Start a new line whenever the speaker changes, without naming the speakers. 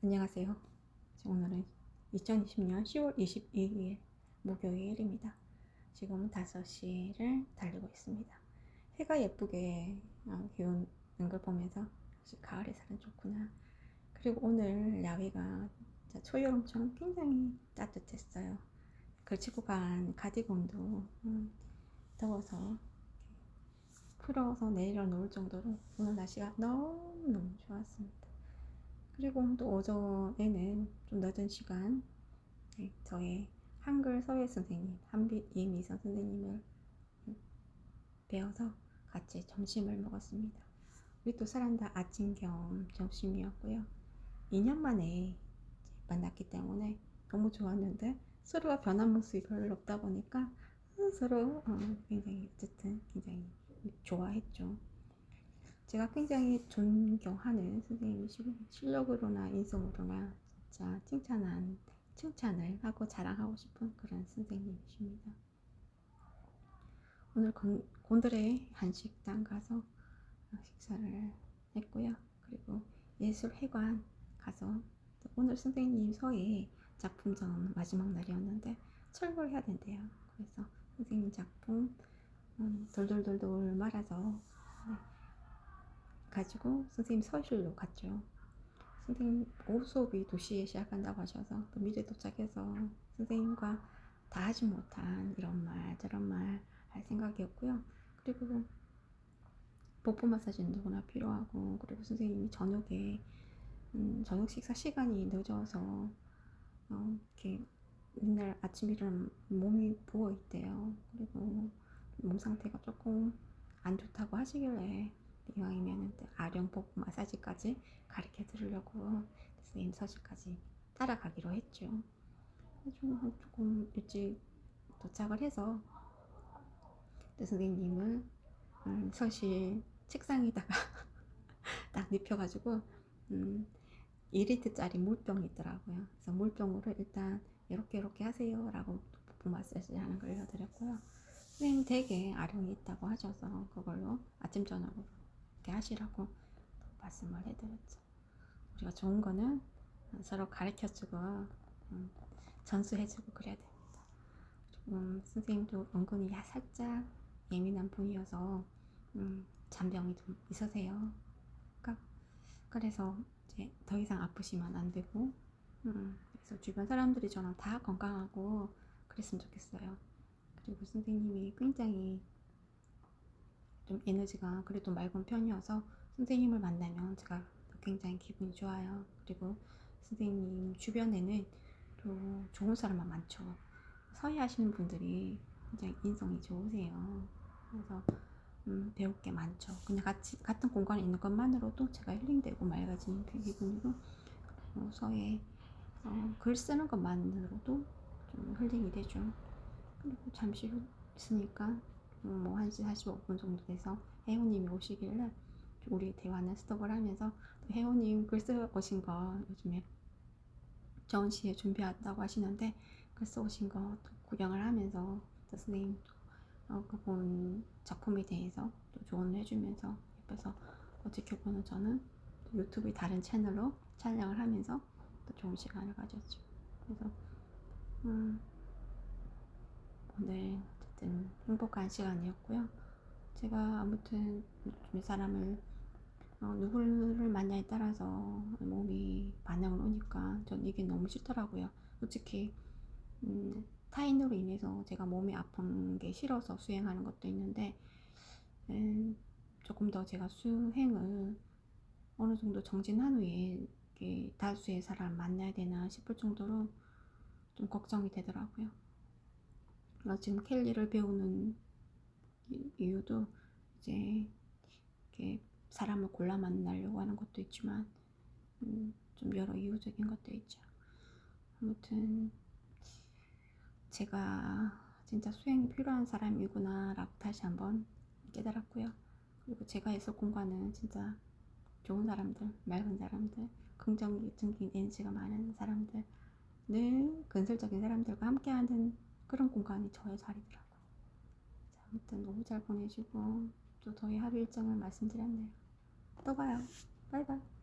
안녕하세요. 오늘은 2020년 10월 22일 목요일입니다. 지금은 5시를 달리고 있습니다. 해가 예쁘게 어, 기우는 걸 보면서 가을의 살은 좋구나. 그리고 오늘 야외가 초여름처럼 굉장히 따뜻했어요. 걸치고 간 가디건도 음, 더워서 풀어서 내려 놓을 정도로 오늘 날씨가 너무너무 좋았습니다. 그리고 또 오전에는 좀 늦은 시간 네, 저의 한글 서예 선생님 한빛 이미선 선생님을 배워서 같이 점심을 먹었습니다. 우리 또 사람다 아침 겸 점심이었고요. 2년 만에 만났기 때문에 너무 좋았는데 서로가 변한 모습이 별로 없다 보니까 서로 어, 굉장히 어쨌든 굉장히 좋아했죠. 제가 굉장히 존경하는 선생님이시고 실력으로나 인성으로나 진짜 칭찬한 칭찬을 하고 자랑하고 싶은 그런 선생님이십니다. 오늘 곤, 곤드레 한식당 가서 식사를 했고요. 그리고 예술회관 가서 오늘 선생님 서예 작품전 마지막 날이었는데 철거를 해야 된대요. 그래서 선생님 작품 음, 돌돌돌돌 말아서 가지고 선생님 서실로 갔죠. 선생님 오후 수업이 2시에 시작한다고 하셔서 또 미리 도착해서 선생님과 다 하지 못한 이런 말 저런 말 할 생각이었고요. 그리고 복부 마사지는 누구나 필요하고 그리고 선생님이 저녁에 음, 저녁 식사 시간이 늦어서 어, 이렇게 맨날 아침 일어나면 몸이 부어 있대요. 그리고 몸 상태가 조금 안 좋다고 하시길래 이왕이면 아령 복부 마사지까지 가르쳐 드리려고 선생님 서실까지 따라가기로 했죠. 좀 조금 일찍 도착을 해서 선생님을 음, 서실 책상에다가 딱 눕혀가지고 음, 2리터짜리 물병이 있더라고요. 그래서 물병으로 일단 이렇게 이렇게 하세요 라고 복부 마사지 하는 걸 해드렸고요. 선생님 댁에 아령이 있다고 하셔서 그걸로 아침 저녁으로 이렇게 하시라고 말씀을 해드렸죠. 우리가 좋은 거는 서로 가르쳐주고 음, 전수해주고 그래야 됩니다. 음, 선생님도 은근히 살짝 예민한 분이어서 음, 잔병이 좀 있으세요. 그러니까 그래서 이제 더 이상 아프시면 안 되고 음, 그래서 주변 사람들이 저는 다 건강하고 그랬으면 좋겠어요. 그리고 선생님이 굉장히 좀 에너지가 그래도 맑은 편이어서 선생님을 만나면 제가 굉장히 기분이 좋아요. 그리고 선생님 주변에는 또 좋은 사람만 많죠. 서예 하시는 분들이 굉장히 인성이 좋으세요. 그래서 음, 배울 게 많죠. 그냥 같이 같은 공간에 있는 것만으로도 제가 힐링되고 맑아지는 그 기분이고 어, 서예 어, 글 쓰는 것만으로도 좀 힐링이 되죠. 그리고 잠시 후 있으니까 음, 뭐 1시 45분 정도 돼서 혜우님이 오시길래 우리 대화는 스톱을 하면서 혜우님 글쓰 오신 거 요즘에 전시회 준비한다고 하시는데 글써 오신 거 구경을 하면서 선생님 어, 그본 작품에 대해서 또 조언을 해주면서 옆에서 어, 지켜보는 저는 유튜브 다른 채널로 촬영을 하면서 또 좋은 시간을 가졌죠. 그래서 음, 오늘 어쨌든 행복한 시간이었고요. 제가 아무튼 이 사람을 어, 누구를 만나에 따라서 몸이 반응을 오니까 전 이게 너무 싫더라고요. 솔직히 음, 타인으로 인해서 제가 몸이 아픈 게 싫어서 수행하는 것도 있는데 음, 조금 더 제가 수행을 어느 정도 정진한 후에 다수의 사람 만나야 되나 싶을 정도로 좀 걱정이 되더라고요. 지금 켈리를 배우는 이유도 이제 이렇게 사람을 골라 만나려고 하는 것도 있지만 음, 좀 여러 이유적인 것도 있죠. 아무튼 제가 진짜 수행이 필요한 사람이구나라고 다시 한번 깨달았고요. 그리고 제가 있을 공간은 진짜 좋은 사람들, 맑은 사람들, 긍정적인 에너지가 많은 사람들, 늘 건설적인 사람들과 함께하는 그런 공간이 저의 자리더라고요. 자, 아무튼 너무 잘 보내시고 또 저희 하루 일정을 말씀드렸네요. 또 봐요. 바이바이.